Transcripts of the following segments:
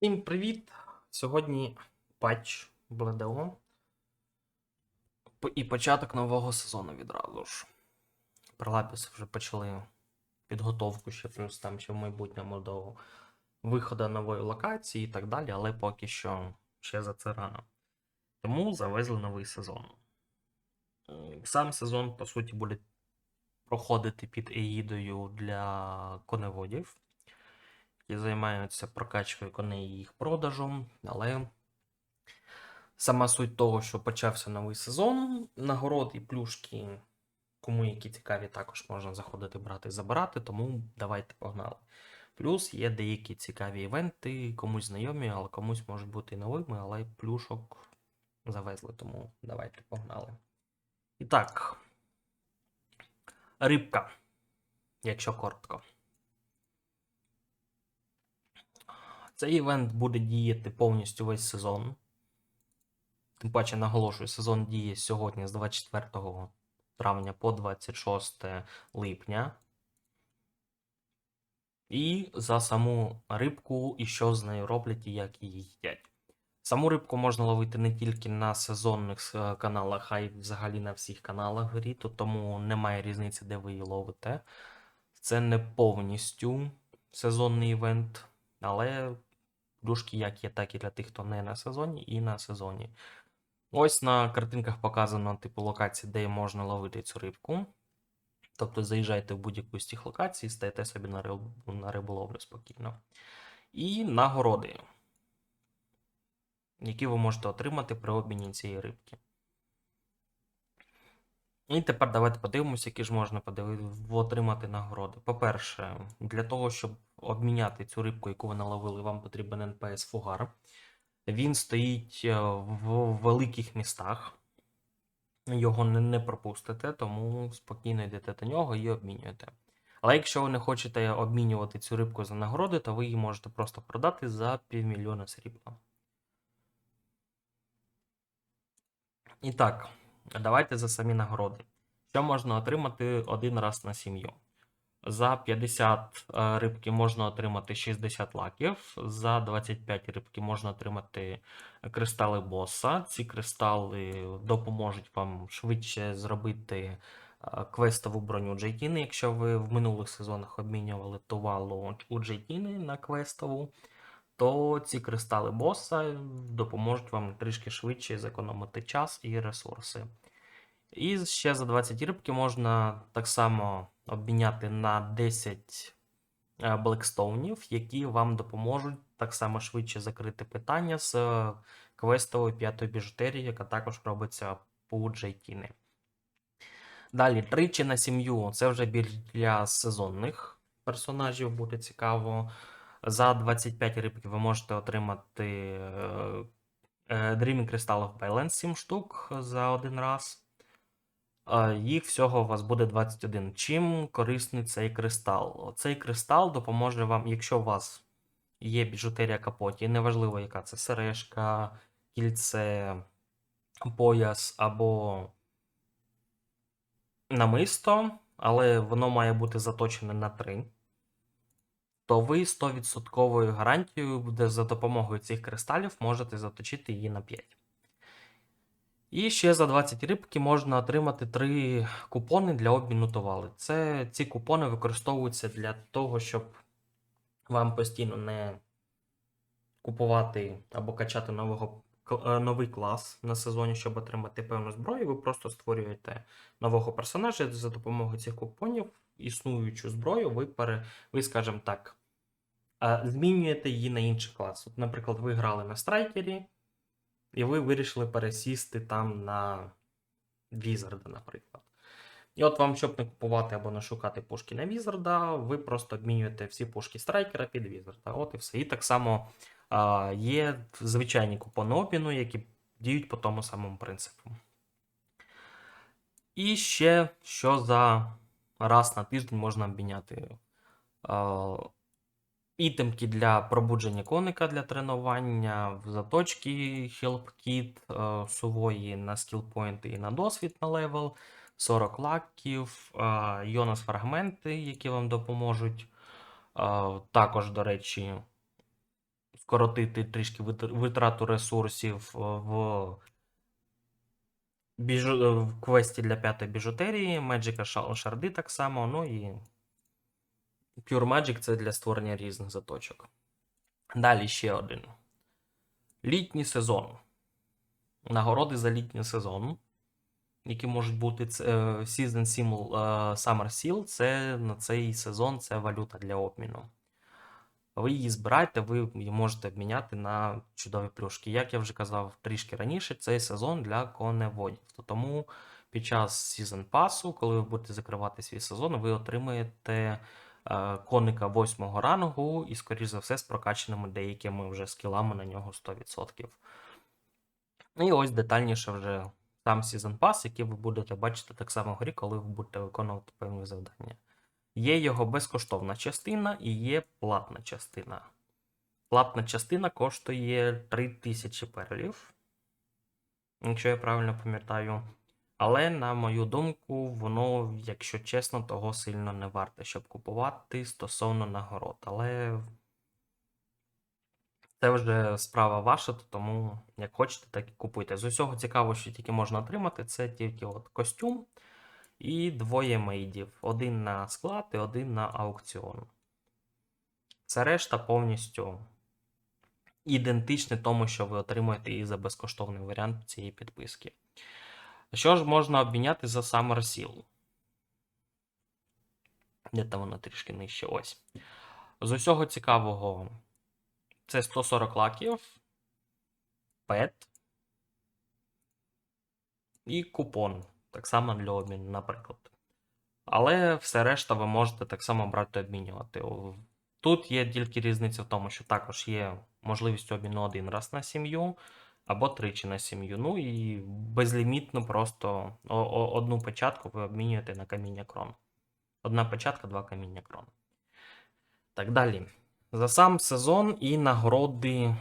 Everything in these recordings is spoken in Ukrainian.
Всім привіт! Сьогодні патч П- і початок нового сезону відразу ж. Прилапіс вже почали підготовку ще плюс там ще в майбутньому до виходу нової локації і так далі, але поки що ще за це рано. Тому завезли новий сезон. Сам сезон, по суті, буде проходити під егідою для коневодів які займаються прокачкою коней і їх продажем, але сама суть того, що почався новий сезон, нагород і плюшки, кому які цікаві, також можна заходити, брати і забирати, тому давайте погнали. Плюс є деякі цікаві івенти, комусь знайомі, але комусь можуть бути новими, але плюшок завезли, тому давайте погнали. І так, рибка, якщо коротко. Цей івент буде діяти повністю весь сезон. Тим паче, наголошую, сезон діє сьогодні з 24 травня по 26 липня. І за саму рибку, і що з нею роблять, і як її їдять. Саму рибку можна ловити не тільки на сезонних е, каналах, а й взагалі на всіх каналах грі, то тому немає різниці, де ви її ловите. Це не повністю сезонний івент, але плюшки як є, так і для тих, хто не на сезоні, і на сезоні. Ось на картинках показано типу локації, де можна ловити цю рибку. Тобто заїжджайте в будь-яку з цих локацій, стаєте собі на, риб... на риболовлю спокійно. І нагороди, які ви можете отримати при обміні цієї рибки. І тепер давайте подивимося, які ж можна отримати нагороди. По-перше, для того, щоб обміняти цю рибку, яку ви наловили, вам потрібен НПС Фугар. Він стоїть е, в великих містах. Його не пропустите, тому спокійно йдете до нього і обмінюєте. Але якщо ви не хочете обмінювати цю рибку за нагороди, то ви її можете просто продати за півмільйона срібла. І так, давайте за самі нагороди. Що можна отримати один раз на сім'ю? За 50 е, рибки можна отримати 60 лаків, за 25 рибки можна отримати кристали боса. Ці кристали допоможуть вам швидше зробити е, квестову броню Джейтіни, якщо ви в минулих сезонах обмінювали товалу у Джейтіни на квестову, то ці кристали боса допоможуть вам трішки швидше зекономити час і ресурси. І ще за 20 рибки можна так само обміняти на 10 е, блекстоунів, які вам допоможуть так само швидше закрити питання з е, квестовою п'ятою біжутерією, яка також робиться по Джейтіни. Далі, тричі на сім'ю це вже для сезонних персонажів буде цікаво. За 25 рибків ви можете отримати е, е, Dreaming Crystal of Balance 7 штук за один раз. Е, Їх всього у вас буде 21. Чим корисний цей кристал? Цей кристал допоможе вам, якщо у вас є біжутерія капоті, неважливо, яка це сережка, кільце, пояс або намисто, але воно має бути заточене на 3. То ви 100% гарантією буде за допомогою цих кристалів можете заточити її на 5. І ще за 20 рибки можна отримати 3 купони для обміну товару. Це ці купони використовуються для того, щоб вам постійно не купувати або качати нового, е, новий клас на сезоні, щоб отримати певну зброю. Ви просто створюєте нового персонажа за допомогою цих купонів, існуючу зброю, ви, пере, ви скажімо так, змінюєте її на інший клас. От, наприклад, ви грали на страйкері, і ви вирішили пересісти там на Візарда, наприклад. І от вам, щоб не купувати або не шукати пушки на Візарда, ви просто обмінюєте всі пушки страйкера під Візарда. От і все. І так само а, є звичайні купони обміну, які діють по тому самому принципу. І ще що за раз на тиждень можна обміняти. Ітемки для пробудження коника для тренування, в заточки е, сувої на скілпойнти і на досвід на левел, 40 лаків, е, Йонас фрагменти, які вам допоможуть. Е, також, до речі, скоротити трішки витрату ресурсів е, в, біжу... е, в квесті для п'ятої біжутерії, Ша- шарди так само, ну і Pure Magic це для створення різних заточок. Далі ще один. Літній сезон. Нагороди за літній сезон, які можуть бути е, Season Sim е, Summer Seal, це на цей сезон це валюта для обміну. Ви її збираєте, ви її можете обміняти на чудові плюшки. Як я вже казав трішки раніше, цей сезон для коневодів. Тому під час сезон пасу, коли ви будете закривати свій сезон, ви отримаєте коника 8 рангу і, скоріш за все, з прокачаними деякими вже скілами на нього 100%. І ось детальніше вже сам Season Pass, який ви будете бачити так само вгорі, коли ви будете виконувати певні завдання. Є його безкоштовна частина і є платна частина. Платна частина коштує 3000 перлів, якщо я правильно пам'ятаю. Але, на мою думку, воно, якщо чесно, того сильно не варте, щоб купувати стосовно нагород. Але це вже справа ваша, то тому як хочете, так і купуйте. З усього цікавого, що тільки можна отримати, це тільки от костюм і двоє мейдів. Один на склад і один на аукціон. Все решта повністю ідентичне тому, що ви отримуєте і за безкоштовний варіант цієї підписки. Що ж можна обміняти за Summer Seal? Де там воно трішки нижче? Ось. З усього цікавого, це 140 лаків, пет і купон. Так само для обміну, наприклад. Але все решта ви можете так само брати обмінювати. Тут є тільки різниця в тому, що також є можливість обміну один раз на сім'ю або тричі на сім'ю. Ну і безлімітно просто одну печатку ви обмінюєте на каміння крон. Одна печатка, два каміння крон. Так далі. За сам сезон і нагороди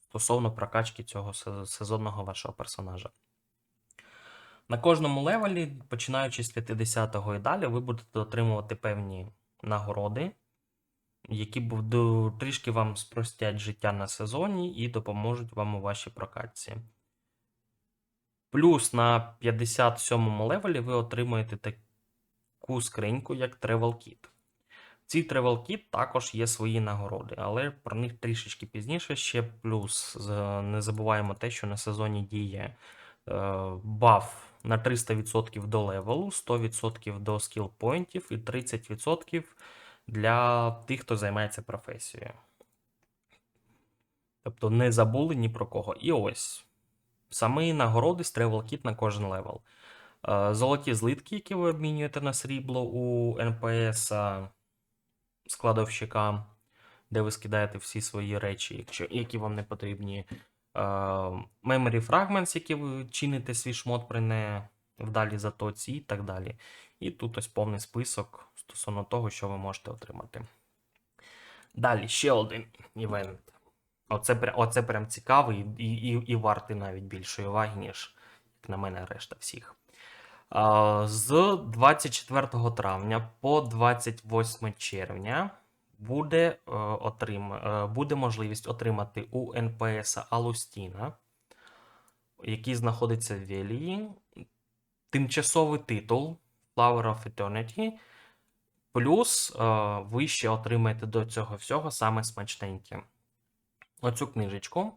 стосовно прокачки цього сезонного вашого персонажа. На кожному левелі, починаючи з 50-го і далі, ви будете отримувати певні нагороди, які трішки вам спростять життя на сезоні і допоможуть вам у вашій прокатці. Плюс на 57-му левелі ви отримаєте таку скриньку, як Travel Kit. В цій Travel Kit також є свої нагороди, але про них трішечки пізніше. Ще плюс не забуваємо те, що на сезоні діє е, баф на 300% до левелу, 100% до скіл поінтів і 30% для тих, хто займається професією. Тобто не забули ні про кого. І ось самі нагороди з Travel Kit на кожен левел. Е, Золоті злитки, які ви обмінюєте на срібло у НПС складовщика, де ви скидаєте всі свої речі, якщо, які вам не потрібні. Е, Memory Fragments, які ви чините свій шмот при невдалій затоці і так далі. І тут ось повний список стосовно того, що ви можете отримати. Далі ще один івент. Оце, оце прям цікавий і, і, і вартий навіть більшої уваги, ніж, як на мене, решта всіх. З 24 травня по 28 червня буде, е, отрим, е, буде можливість отримати у НПС Алустіна, який знаходиться в Велії, тимчасовий титул Flower of Eternity. Плюс е, ви ще отримаєте до цього всього саме смачненьке. Оцю книжечку,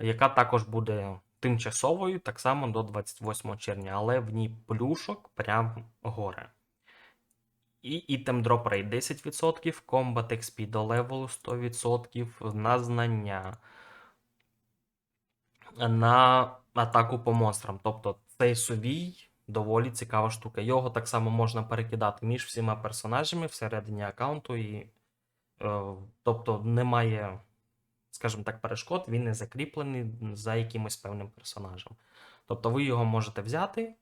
яка також буде тимчасовою, так само до 28 червня, але в ній плюшок прям горе. І Item Drop Rate 10%, Combat XP до левелу 100%, на знання, на атаку по монстрам. Тобто цей сувій доволі цікава штука. Його так само можна перекидати між всіма персонажами всередині аккаунту. І, е, тобто немає, скажімо так, перешкод, він не закріплений за якимось певним персонажем. Тобто ви його можете взяти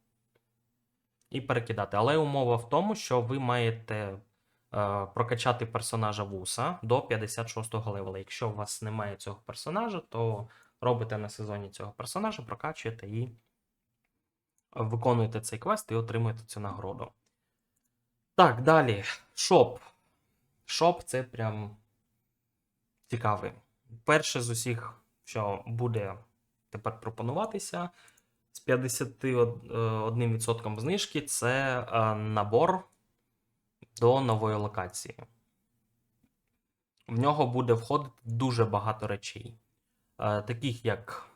і перекидати. Але умова в тому, що ви маєте е, прокачати персонажа вуса до 56-го левела. Якщо у вас немає цього персонажа, то робите на сезоні цього персонажа, прокачуєте і виконуєте цей квест і отримуєте цю нагороду. Так, далі. Шоп. Шоп це прям цікавий перше з усіх, що буде тепер пропонуватися з 51% знижки, це е, набор до нової локації. В нього буде входити дуже багато речей, е, таких як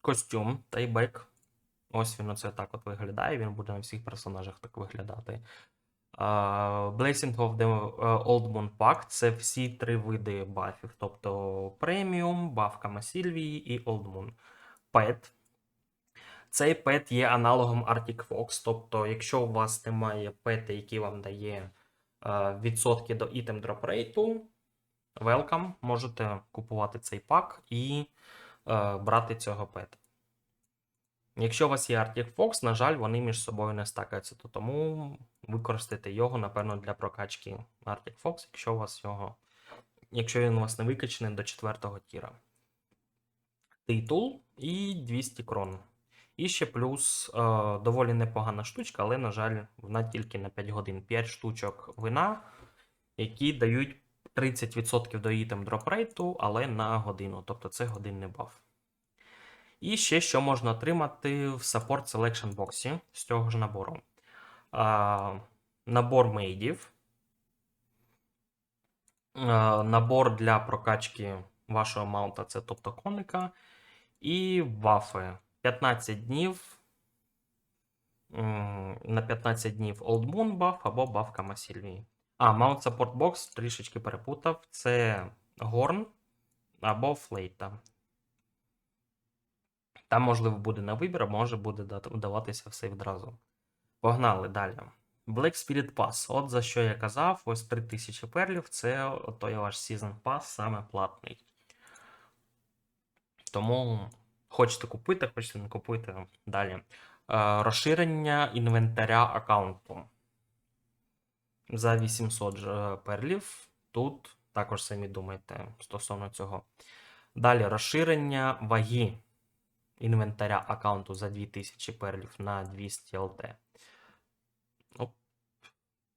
костюм тайбек. Ось він оце так от виглядає. Він буде на всіх персонажах так виглядати. Blessing of the е, Old Moon Pact це всі три види бафів, тобто преміум, бафка Сільвії і Old Moon. Pet. Цей пет є аналогом Arctic Fox, тобто, якщо у вас немає пета, який вам дає е, відсотки до drop rate, welcome, можете купувати цей пак і е, брати цього пета. Якщо у вас є Arctic Fox, на жаль, вони між собою не стакаються, то тому використайте його, напевно, для прокачки Arctic Fox, якщо у вас його. Якщо він у вас не викачаний до 4 тіра. Титул і 200 крон. І ще плюс е, доволі непогана штучка, але, на жаль, вона тільки на 5 годин. 5 штучок вина, які дають 30% до ітем дропрейту, але на годину. Тобто це годинний баф. І ще що можна отримати в Support Selection боксі з цього ж набору. А, набор мейдів. А, набор для прокачки вашого маунта, це тобто коника. І вафи. 15 днів. На 15 днів Old Moon баф або бафка Масільвії. А, Mount Support Box трішечки перепутав. Це Горн або Флейта. Там, можливо, буде на вибір, а може буде дат- даватися все відразу. Погнали далі. Black Spirit Pass. От за що я казав, ось 3000 перлів це той ваш Season Pass, саме платний. Тому хочете купити, хочете не купити. Далі. Е, розширення інвентаря аккаунту. За 800 перлів. Тут також самі думайте стосовно цього. Далі розширення ваги інвентаря аккаунту за 2000 перлів на 200 ЛТ.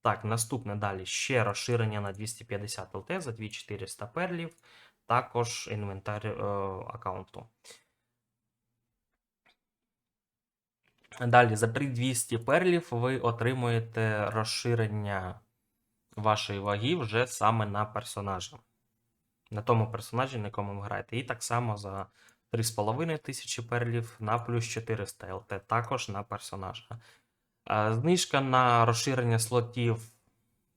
Так, наступне далі ще розширення на 250 ЛТ за 2400 перлів. Також інвентар е, аккаунту. Далі, за 3200 перлів ви отримуєте розширення вашої ваги вже саме на персонажа. На тому персонажі, на якому ви граєте. І так само за 3,5 тисячі перлів на плюс 400 ЛТ, також на персонажа. Знижка на розширення слотів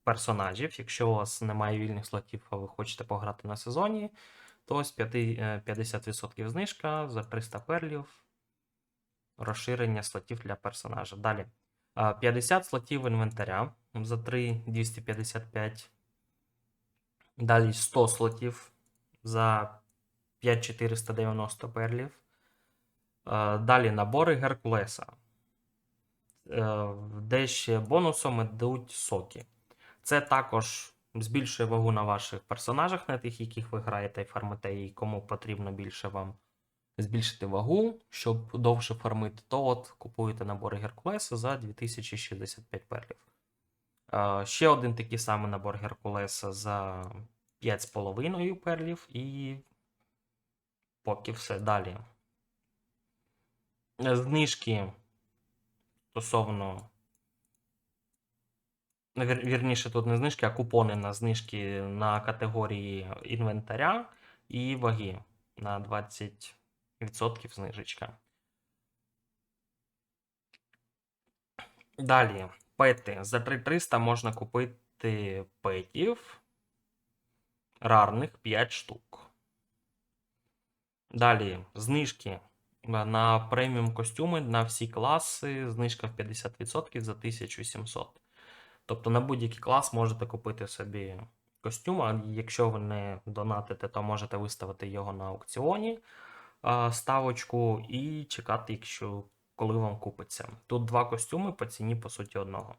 персонажів. Якщо у вас немає вільних слотів, а ви хочете пограти на сезоні, то ось 5 е, 50% знижка за 300 перлів. Розширення слотів для персонажа. Далі. 50 слотів інвентаря за 3 255. Далі 100 слотів за 5490 перлів. Е, Далі набори Геркулеса. Е, Де ще бонусом йдуть соки. Це також збільшує вагу на ваших персонажах, на тих, яких ви граєте і фармите, і кому потрібно більше вам збільшити вагу, щоб довше фармити, то от купуєте набори Геркулеса за 2065 перлів. Е, Ще один такий самий набор Геркулеса за 5,5 перлів і поки все далі. Е, Знижки стосовно. ну, Вірніше, тут не знижки, а купони на знижки на категорії інвентаря і ваги на 20% знижечка. Далі, пети. За 3300 можна купити петів рарних 5 штук. Далі, знижки е, на преміум костюми на всі класи, знижка в 50% за 1700. Тобто на будь-який клас можете купити собі костюм, а якщо ви не донатите, то можете виставити його на аукціоні ставочку і чекати, якщо коли вам купиться. Тут два костюми по ціні, по суті, одного.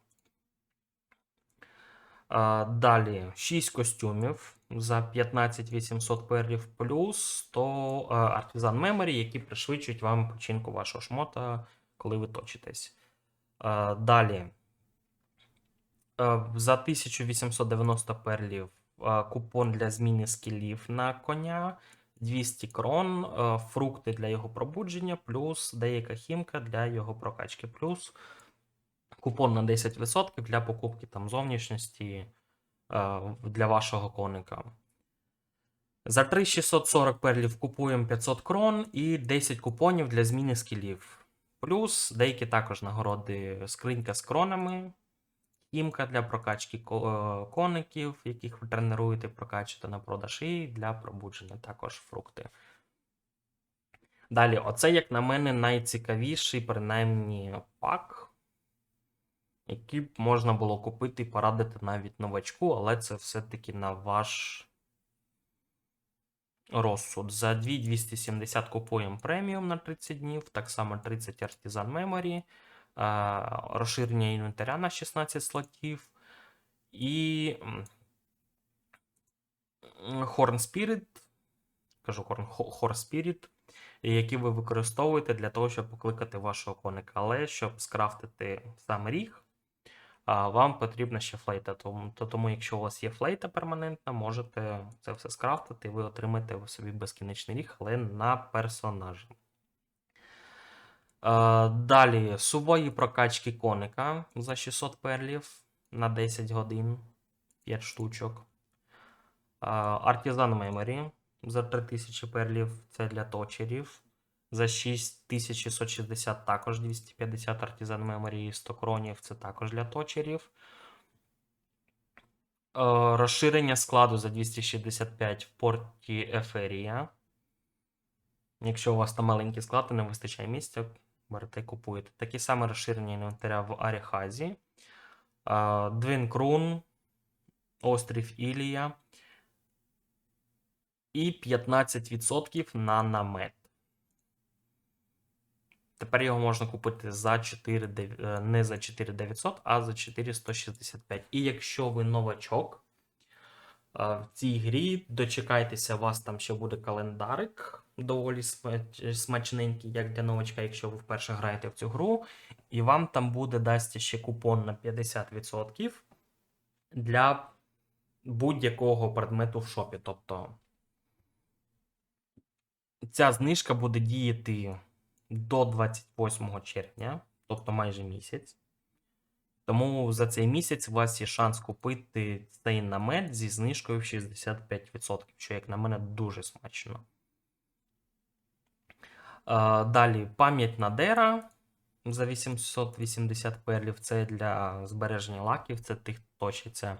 Далі 6 костюмів за 15 800 перлів плюс 100 е, Artisan Memory, які пришвидшують вам починку вашого шмота, коли ви точитесь. Е, Далі. Е, За 1890 перлів купон для зміни скілів на коня 200 крон, фрукти для його пробудження, плюс деяка хімка для його прокачки, плюс купон на 10% для покупки там зовнішності для вашого коника. За 3640 перлів купуємо 500 крон і 10 купонів для зміни скілів. Плюс деякі також нагороди скринька з кронами, хімка для прокачки е, коників, яких ви тренуєте, прокачуєте на продаж, і для пробудження також фрукти. Далі, оце, як на мене, найцікавіший, принаймні, пак, який б можна було купити і порадити навіть новачку, але це все-таки на ваш розсуд. За 2270 купуємо преміум на 30 днів, так само 30 Artisan Memory, розширення інвентаря на 16 слотів і Horn Spirit, кажу Horn, Ho- Horse Spirit, які ви використовуєте для того, щоб покликати вашого коника. Але щоб скрафтити сам ріг, вам потрібна ще флейта. Тому, то, тому, якщо у вас є флейта перманентна, можете це все скрафтити, ви отримаєте собі безкінечний ріг, але на персонажа. Далі сувої прокачки коника за 600 перлів на 10 годин, 5 штучок. Artisan Memory за 3000 перлів це для точерів. За 6660 також 250 Artisan Memory і 100 кронів це також для точерів. Е, Розширення складу за 265 в порті Еферія. Якщо у вас там маленький склад і не вистачає місця, берете і купуєте. Таке саме розширення інвентаря в Аріхазі. Двінкрун, Острів Ілія. І 15% на намет. Тепер його можна купити за 4, е, не за 4900, а за 4165. І якщо ви новачок е, в цій грі, дочекайтеся, у вас там ще буде календарик, доволі смачненький, як для новачка, якщо ви вперше граєте в цю гру. І вам там буде дасться ще купон на 50% для будь-якого предмету в шопі. Тобто ця знижка буде діяти до 28 червня, тобто майже місяць. Тому за цей місяць у вас є шанс купити цей намет зі знижкою в 65%, що, як на мене, дуже смачно. Далі пам'ять Надера за 880 перлів. Це для збереження лаків, це тих, хто точиться.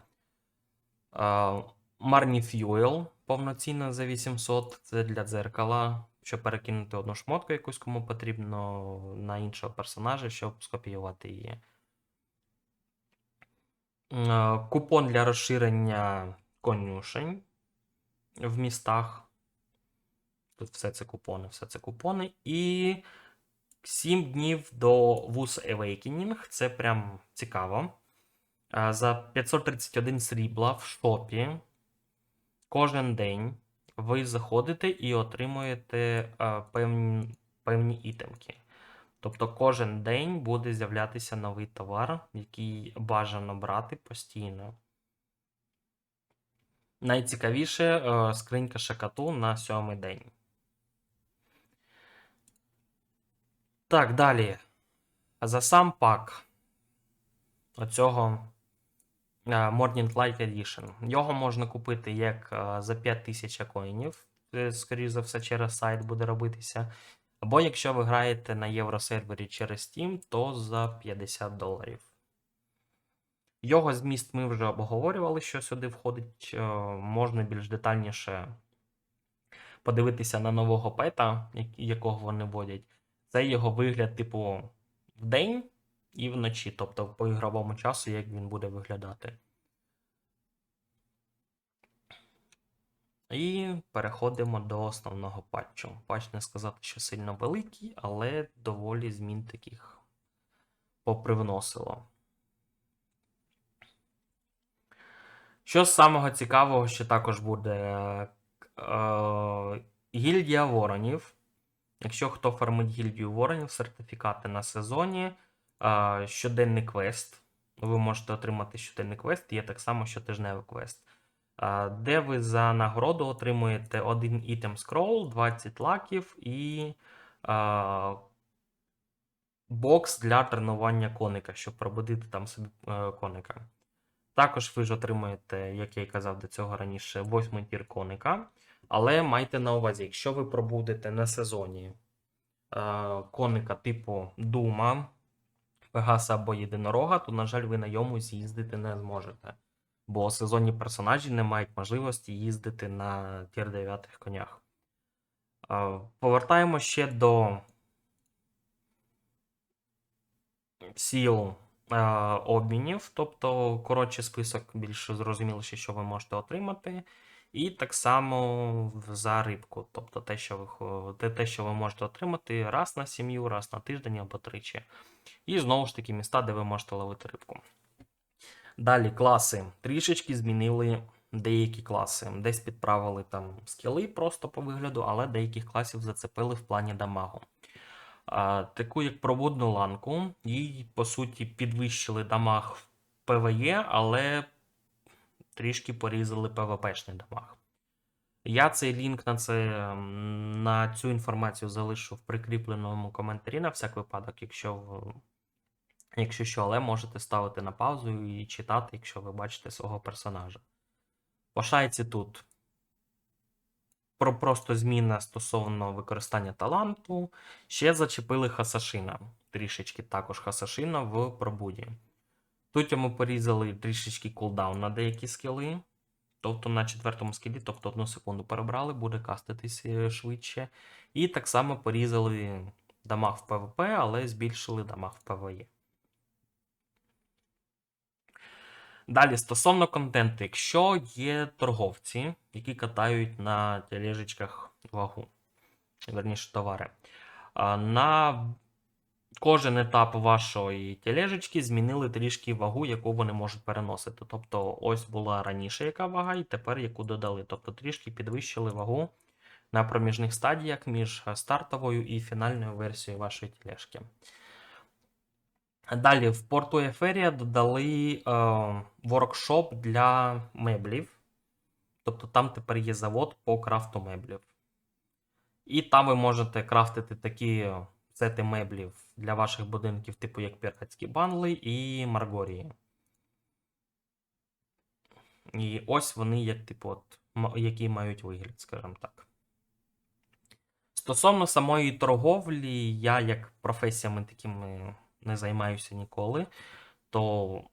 Марні Fuel повноцінно за 800. Це для дзеркала, щоб перекинути одну шмотку якусь кому потрібно на іншого персонажа, щоб скопіювати її. Е, Купон для розширення конюшень в містах. Тут все це купони, все це купони. І 7 днів до Wus Awakening. Це прям цікаво. За 531 срібла в шопі кожен день ви заходите і отримуєте а, певні, певні ітемки. Тобто кожен день буде з'являтися новий товар, який бажано брати постійно. Найцікавіше е, скринька шакату на сьомий день. Так, далі. За сам пак оцього е, Morning Light Edition. Його можна купити як е, за 5000 коїнів. Це, скоріш за все, через сайт буде робитися. Або якщо ви граєте на євросервері через Steam, то за 50 доларів. Його зміст ми вже обговорювали, що сюди входить. Е, Можна більш детальніше подивитися на нового пета, якого вони вводять. Це його вигляд, типу, вдень і вночі, тобто по ігровому часу, як він буде виглядати. І переходимо до основного патчу. Патч не сказати, що сильно великий, але доволі змін таких попривносило. Що з самого цікавого, що також буде е, гільдія воронів. Якщо хто фармить гільдію воронів, сертифікати на сезоні, щоденний квест. Ви можете отримати щоденний квест, є так само щотижневий квест. де ви за нагороду отримуєте один ітем скрол, 20 лаків і бокс для тренування коника, щоб пробудити там собі е, коника. Також ви ж отримуєте, як я і казав до цього раніше, восьмий тір коника. Але майте на увазі, якщо ви пробудете на сезоні е, коника типу Дума, Пегаса або Єдинорога, то, на жаль, ви на йому з'їздити не зможете. Бо сезонні персонажі не мають можливості їздити на тір 9 конях. Повертаємо ще до сіл обмінів, тобто коротший список, більш зрозуміліше, що ви можете отримати. І так само за рибку, тобто те, що ви, те, що ви можете отримати раз на сім'ю, раз на тиждень або тричі. І знову ж таки міста, де ви можете ловити рибку. Далі класи. Трішечки змінили деякі класи. Десь підправили там скіли просто по вигляду, але деяких класів зацепили в плані дамагу. А, таку як проводну ланку, їй, по суті, підвищили дамаг в ПВЕ, але трішки порізали ПВПшний дамаг. Я цей лінк на це, на цю інформацію залишу в прикріпленому коментарі на всяк випадок, якщо, якщо що, але можете ставити на паузу і читати, якщо ви бачите свого персонажа. По тут про просто зміна стосовно використання таланту. Ще зачепили Хасашина. Трішечки також Хасашина в пробуді. Тут йому порізали трішечки кулдаун на деякі скіли. Тобто на четвертому скілі, тобто одну секунду перебрали, буде каститись е, швидше. І так само порізали дамаг в ПВП, але збільшили дамаг в ПВЕ. Далі, стосовно контенту, якщо є торговці, які катають на тележечках вагу, верніше товари, на кожен етап вашої тележечки змінили трішки вагу, яку вони можуть переносити. Тобто, ось була раніше яка вага, і тепер яку додали. Тобто трішки підвищили вагу на проміжних стадіях між стартовою і фінальною версією вашої тележки. Далі в порту Еферія додали е, воркшоп для меблів. Тобто там тепер є завод по крафту меблів. І там ви можете крафтити такі сети меблів для ваших будинків, типу як піратські банли і Маргорії. І ось вони, як, типу, от, які мають вигляд, скажімо так. Стосовно самої торговлі, я як професіями такими не займаюся ніколи, то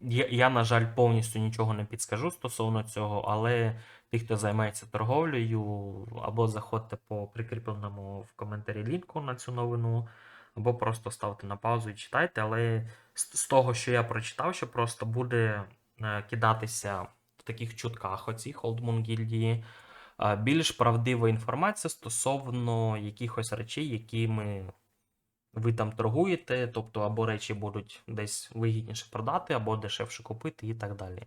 я, на жаль, повністю нічого не підскажу стосовно цього, але ті, хто займається торговлею, або заходьте по прикріпленому в коментарі лінку на цю новину, або просто ставте на паузу і читайте. Але з, з того, що я прочитав, що просто буде е, кидатися в таких чутках Old Moon гільдії е, більш правдива інформація стосовно якихось речей, якими ви там торгуєте, тобто або речі будуть десь вигідніше продати, або дешевше купити і так далі.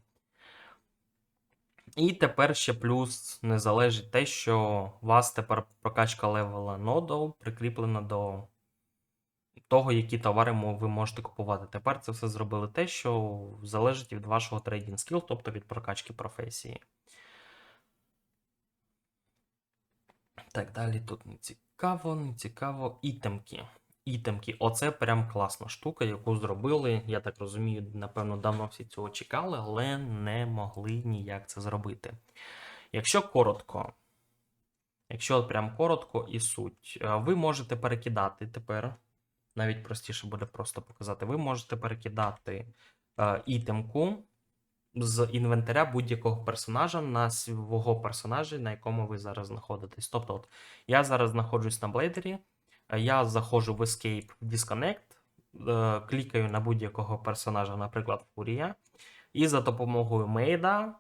І тепер ще плюс не залежить те, що у вас тепер прокачка левела ноду прикріплена до того, які товари ви можете купувати. Тепер це все зробили те, що залежить від вашого трейдинг скіл, тобто від прокачки професії. Так, далі тут не цікаво, не цікаво. Ітемки. Ітемки. Оце прям класна штука, яку зробили. Я так розумію, напевно, давно всі цього чекали, але не могли ніяк це зробити. Якщо коротко, якщо прям коротко і суть, е, ви можете перекидати тепер, навіть простіше буде просто показати, ви можете перекидати е, ітемку з інвентаря будь-якого персонажа на свого персонажа, на якому ви зараз знаходитесь. Тобто, от, я зараз знаходжусь на блейдері, я заходжу в Escape Disconnect, е, клікаю на будь-якого персонажа, наприклад, Фурія, і за допомогою мейда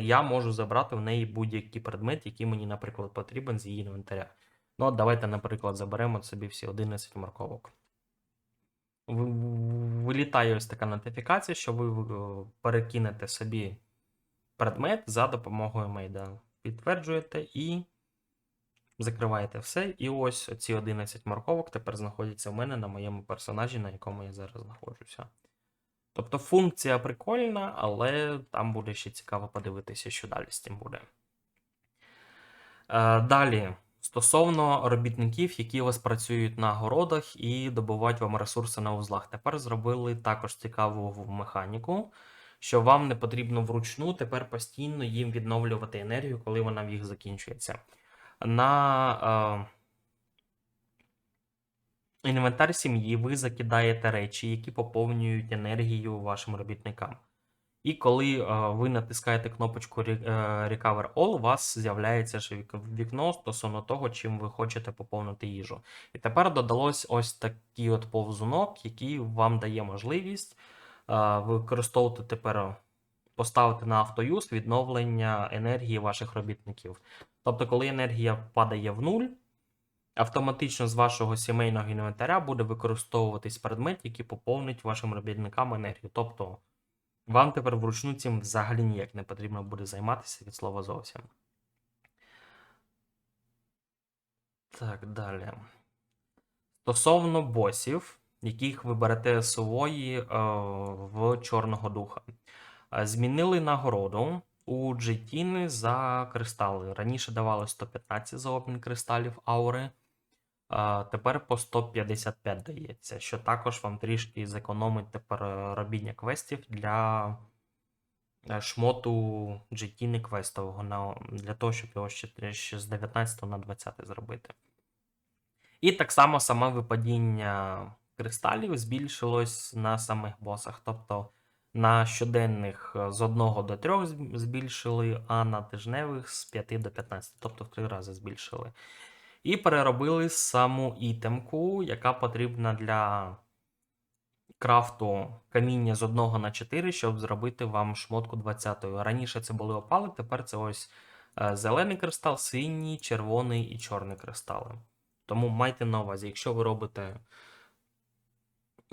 я можу забрати в неї будь-який предмет, який мені, наприклад, потрібен з її інвентаря. Ну, от давайте, наприклад, заберемо собі всі 11 марковок. Ви- Вилітає ось така нотифікація, що ви е, перекинете собі предмет за допомогою мейда. Підтверджуєте і закриваєте все. І ось ці 11 марковок тепер знаходяться в мене на моєму персонажі, на якому я зараз знаходжуся. Тобто функція прикольна, але там буде ще цікаво подивитися, що далі з цим буде. Е, Далі, стосовно робітників, які у вас працюють на городах і добувають вам ресурси на узлах. Тепер зробили також цікаву механіку, що вам не потрібно вручну тепер постійно їм відновлювати енергію, коли вона в їх закінчується. На е, інвентар сім'ї ви закидаєте речі, які поповнюють енергію вашим робітникам. І коли е, ви натискаєте кнопочку е, Recover All, у вас з'являється ж вікно стосовно того, чим ви хочете поповнити їжу. І тепер додалось ось такий от повзунок, який вам дає можливість е, використовувати тепер поставити на автоюз відновлення енергії ваших робітників. Тобто, коли енергія падає в нуль, автоматично з вашого сімейного інвентаря буде використовуватись предмет, який поповнить вашим робітникам енергію. Тобто вам тепер вручну цим взагалі ніяк не потрібно буде займатися від слова зовсім. Так, далі. Стосовно босів, яких ви берете собою е, в Чорного Духа. Е, Змінили нагороду у Джейтіни за кристали. Раніше давали 115 за обмін кристалів аури. Тепер по 155 дається, що також вам трішки зекономить тепер е, робіння квестів для е, шмоту GT квестового для того, щоб його ще з 19 на 20 зробити. І так само саме випадіння кристалів збільшилось на самих босах. Тобто на щоденних е, з 1 до 3 збільшили, а на тижневих з 5 до 15, тобто в 3 рази збільшили. І переробили саму ітемку, яка потрібна для крафту каміння з 1 на 4, щоб зробити вам шмотку 20. Раніше це були опали, тепер це ось е, зелений кристал, синій, червоний і чорний кристали. Тому майте на увазі, якщо ви робите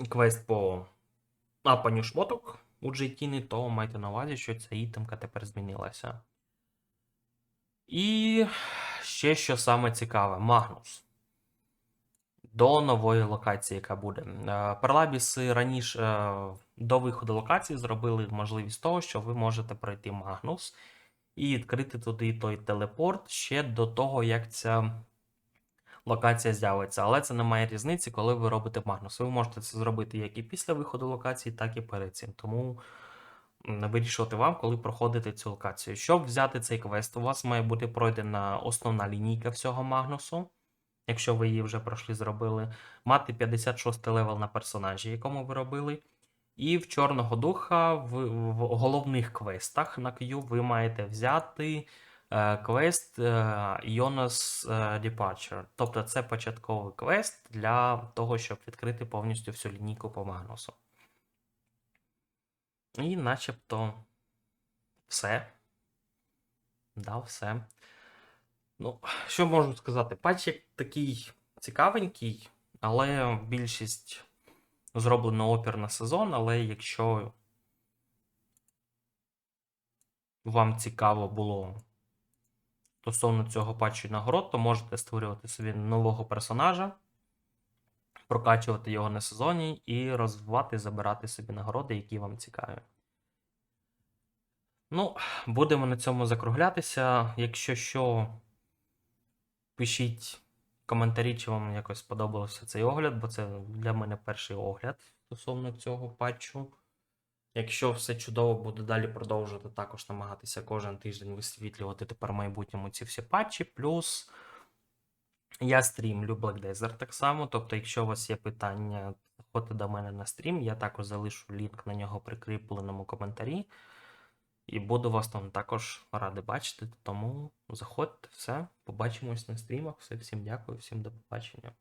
квест по апанню шмоток у GT, то майте на увазі, що ця ітемка тепер змінилася. І ще що саме цікаве, Магнус. До нової локації, яка буде. Е, Перлабіси раніше е, до виходу локації зробили можливість того, що ви можете пройти Магнус і відкрити туди той телепорт ще до того, як ця локація з'явиться. Але це не має різниці, коли ви робите Магнус. Ви можете це зробити як і після виходу локації, так і перед цим. Тому вирішувати вам, коли проходите цю локацію. Щоб взяти цей квест, у вас має бути пройдена основна лінійка всього Магнусу. Якщо ви її вже пройшли, зробили, мати 56 левел на персонажі, якому ви робили. І в Чорного Духа в, в головних квестах на Q ви маєте взяти квест е, Jonas е, Departure. Тобто це початковий квест для того, щоб відкрити повністю всю лінійку по Магнусу. І начебто все. Да, все. Ну, що можу сказати? Патч такий цікавенький, але більшість зроблено опір на сезон, але якщо вам цікаво було стосовно цього патчу нагород, то можете створювати собі нового персонажа, прокачувати його на сезоні і розвивати, забирати собі нагороди, які вам цікаві. Ну, будемо на цьому закруглятися. Якщо що, пишіть коментарі, чи вам якось сподобався цей огляд, бо це для мене перший огляд стосовно цього патчу. Якщо все чудово, буду далі продовжувати також намагатися кожен тиждень висвітлювати тепер в майбутньому ці всі патчі. Плюс я стрімлю Black Desert так само. Тобто, якщо у вас є питання, заходьте до мене на стрім, я також залишу лінк на нього прикріпленому коментарі. І буду вас там також радий бачити. Тому заходьте, все. Побачимось на стрімах. Все, всім дякую, всім до побачення.